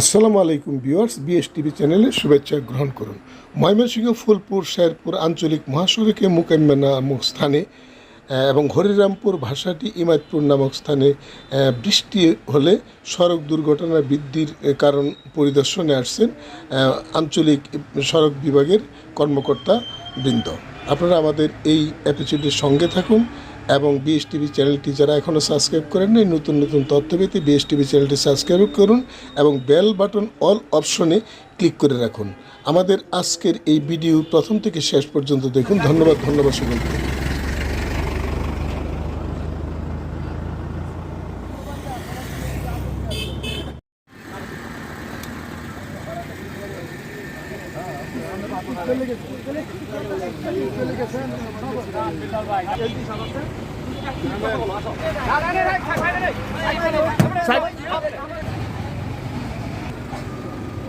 আসসালামু আলাইকুম viewers BS TV চ্যানেলে শুভেচ্ছা গ্রহণ করুন। ময়মনসিংহ, ফুলপুর, শেরপুর আঞ্চলিক মহাসড়কে মুকাম্মা নামক স্থানে এবং হরিরামপুর ভাষাটি ইমাদপুর নামক স্থানে বৃষ্টি হলে সড়ক দুর্ঘটনা বৃদ্ধির কারণ পরিদর্শনে আসছেন আঞ্চলিক সড়ক বিভাগের কর্মকর্তা বৃন্দ আপনারা আমাদের এই এপিসোডের সঙ্গে থাকুন। এবং বিএস টিভি চ্যানেলটি যারা এখনও সাবস্ক্রাইব করেন নাই নতুন নতুন তথ্য পেতে বিএস টিভি চ্যানেলটি সাবস্ক্রাইব করুন এবং বেল বাটন অল অপশনে ক্লিক করে রাখুন। আমাদের আজকের এই ভিডিও প্রথম থেকে শেষ পর্যন্ত দেখুন। ধন্যবাদ ধন্যবাদ সকলকে।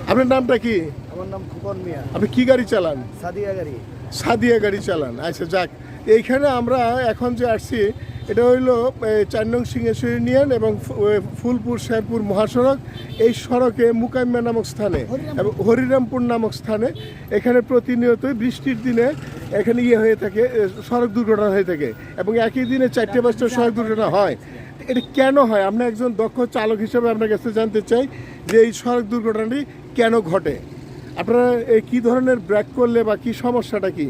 আপনার নামটা কি? আমার নাম খুকন মিয়া। আপনি কি গাড়ি চালান? সাদিয়া গাড়ি। সাদিয়া গাড়ি চালান। আচ্ছা যাক। এইখানে আমরা এখন যে আসছি, এটা হইল চার নং সিংহেশ্বর ইউনিয়ন এবং ফুলপুর, শেরপুর মহাসড়ক। এই সড়কে মুকাইম্যা নামক স্থানে এবং হরিরামপুর নামক স্থানে এখানে প্রতিনিয়তই বৃষ্টির দিনে এখানে ইয়ে হয়ে থাকে সড়ক দুর্ঘটনা হয়ে থাকে এবং একই দিনে চারটে পাঁচটা সড়ক দুর্ঘটনা হয়। এটা কেন হয়? আমরা একজন দক্ষ চালক হিসেবে আপনার কাছে জানতে চাই যে এই সড়ক দুর্ঘটনাটি কেন ঘটে? আপনারা এই কি ধরনের ব্রেক করলে বা কি সমস্যাটা কি?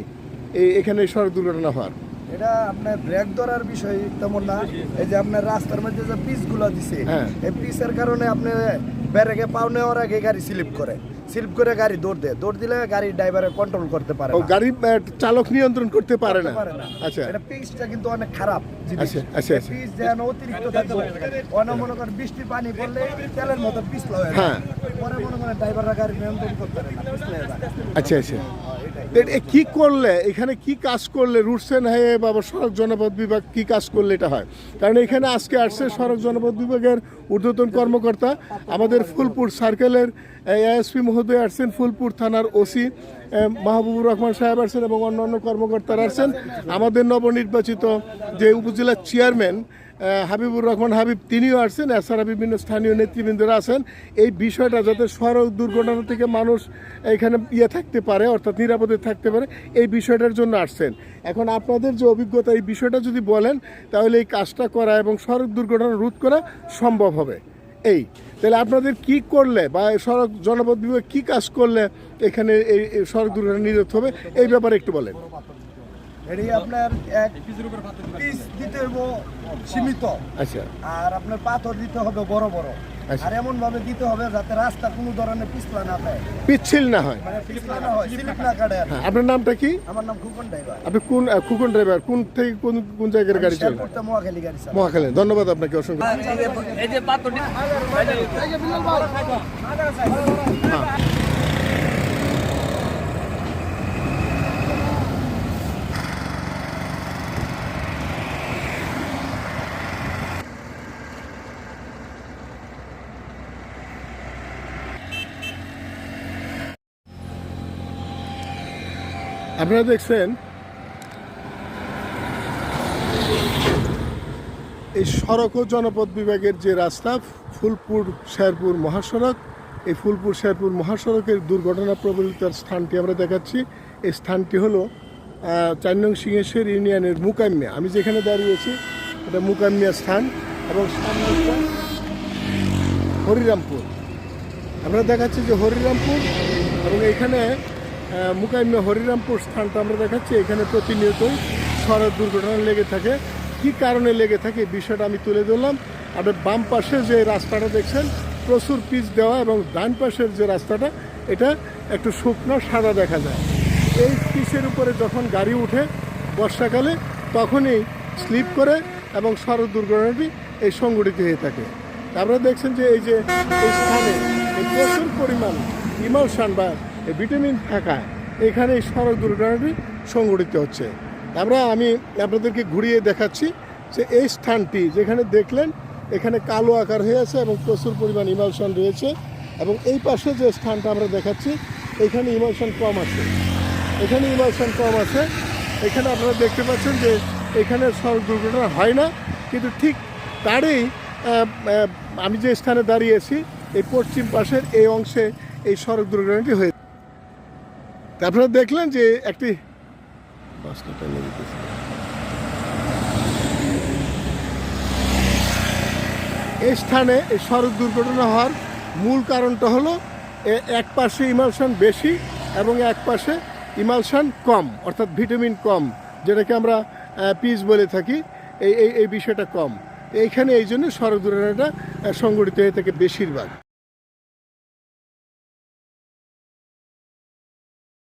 এই এখানে সড়ক দুর্ঘটনা হওয়ার। এটা আপনার ব্রেক ধরার বিষয় তেমন না। এই যে আপনার রাস্তার মধ্যে যে পিসগুলা দিছে হ্যাঁ। এই পিসের কারণে আপনি ব্যারেকে পাও নেওয়ার আগে গাড়ি স্লিপ করে। স্লিপ করে গাড়ি দৌড় দেয় দৌড় দিলে গাড়ি ড্রাইভারে কন্ট্রোল করতে পারে ও না। গাড়ি আহ, চালক নিয়ন্ত্রণ করতে পারে না পারে না আচ্ছা এটা পিচটা কিন্তু অনেক খারাপ জিনিস আচ্ছা, আচ্ছা, আচ্ছা। পিস যেন অতিরিক্ত থাকবে অনেক মনে করেন বৃষ্টি পানি পড়লে তেলের মতো পিছলা হয়ে যায়। হ্যাঁ। পরে মনে করেন ড্রাইভাররা গাড়ি নিয়ন্ত্রণ করতে পারে না পিছলা যায়। আচ্ছা আচ্ছা কি করলে, এখানে কি কাজ করলে, রুটস অ্যান্ড হাইওয়ে বা সড়ক জনপথ বিভাগ কি কাজ করলে এটা হয়? কারণ এখানে আজকে আসছে সড়ক জনপথ বিভাগের ঊর্ধ্বতন কর্মকর্তা, আমাদের ফুলপুর সার্কেলের এএসপি মহোদয় আসছেন, ফুলপুর থানার ওসি মাহবুবুর রহমান সাহেব আসছেন এবং অন্যান্য কর্মকর্তারা আসছেন। আমাদের নবনির্বাচিত যে উপজেলার চেয়ারম্যান হাবিবুর রহমান হাবিব, তিনিও আসছেন। এছাড়া বিভিন্ন স্থানীয় নেতৃবৃন্দরা আছেন। এই বিষয়টা যাতে সড়ক দুর্ঘটনা থেকে মানুষ এখানে ইয়ে থাকতে পারে, অর্থাৎ নিরাপদে থাকতে পারে, এই বিষয়টার জন্য আসছেন। এখন আপনাদের যে অভিজ্ঞতা, এই বিষয়টা যদি বলেন, তাহলে এই কাজটা করা এবং সড়ক দুর্ঘটনা রোধ করা সম্ভব হবে। এই, তাহলে আপনাদের কি করলে বা সড়ক জনপদ বিভাগ কী কাজ করলে এখানে এই সড়ক দুর্ঘটনা নিরোধ হবে? এই ব্যাপারে একটু বলেন। এটি আপনার এক পিস দিতে হইব সীমিত। আচ্ছা। আর আপনার পাথর দিতে হবে বড় বড়। আচ্ছা। আর এমন ভাবে দিতে হবে যাতে রাস্তা কোনো ধরনের পিছলা না পায় পিচ্ছিল না হয়। মানে পিছলা না হয় স্লিপ না কাটে আর কি। আপনার নামটা কি? আমার নাম খুকন ড্রাইভার। আপনি কোন খুকন ড্রাইভার? কোন থেকে কোন কোন জায়গার গাড়ি চালান? মহাখালী গাড়ি। মহাখালী। ধন্যবাদ আপনাকে অসংখ্য। এই যে পাথরটি আপনারা দেখছেন এই সড়ক ও জনপথ বিভাগের যে রাস্তা, ফুলপুর, শেরপুর মহাসড়ক, এই ফুলপুর, শেরপুর মহাসড়কের দুর্ঘটনা প্রবলিতার স্থানটি আমরা দেখাচ্ছি। এই স্থানটি হলো চার সিংহেশ্বর ইউনিয়নের মুকাম্যা আমি যেখানে দাঁড়িয়েছি এটা মুকাম্যা স্থান এবং হরিরামপুর। আমরা দেখাচ্ছি যে হরিরামপুর এবং এখানে মুকাইমে হরিরামপুর স্থানটা আমরা দেখাচ্ছি। এখানে প্রতিনিয়তই সড়ক দুর্ঘটনা লেগে থাকে। কি কারণে লেগে থাকে বিষয়টা আমি তুলে ধরলাম। আর বাম পাশে যে রাস্তাটা দেখছেন, প্রচুর পিচ দেওয়া এবং ডান পাশের যে রাস্তাটা, এটা একটু শুকনো সাদা দেখা যায়। এই পিচের উপরে যখন গাড়ি উঠে বর্ষাকালে, তখনই স্লিপ করে এবং সড়ক দুর্ঘটনাটি এই সংঘটিত হয়ে থাকে। আপনারা দেখছেন যে এই যে এই স্থানে প্রচুর পরিমাণ ইমালশান বা ভিটামিন থাকা এখানে এই সড়ক দুর্ঘটনাটি সংঘটিত হচ্ছে। আমরা, আমি আপনাদেরকে ঘুরিয়ে দেখাচ্ছি যে এই স্থানটি যেখানে দেখলেন, এখানে কালো আকার হয়ে আছে এবং প্রচুর পরিমাণ ইমালশান রয়েছে এবং এই পাশে যে স্থানটা আমরা দেখাচ্ছি, এখানে ইমালশান কম আছে। এখানে ইমালশান কম আছে। এখানে আপনারা দেখতে পাচ্ছেন যে এখানে সড়ক দুর্ঘটনা হয় না, কিন্তু ঠিক তারই আমি যে স্থানে দাঁড়িয়েছি, এই পশ্চিম পাশের এই অংশে এই সড়ক দুর্ঘটনাটি হয়েছে। আপনারা দেখলেন যে একটি। এই স্থানে এই সড়ক দুর্ঘটনা হওয়ার মূল কারণটা হলো এক পাশে ইমালশন বেশি এবং এক পাশে ইমালশন কম অর্থাৎ ভিটামিন কম যেটাকে আমরা পিস বলে থাকি এই এই এই বিষয়টা কম এইখানে এই জন্য সড়ক দুর্ঘটনাটা সংঘটিত হয়ে থাকে বেশিরভাগ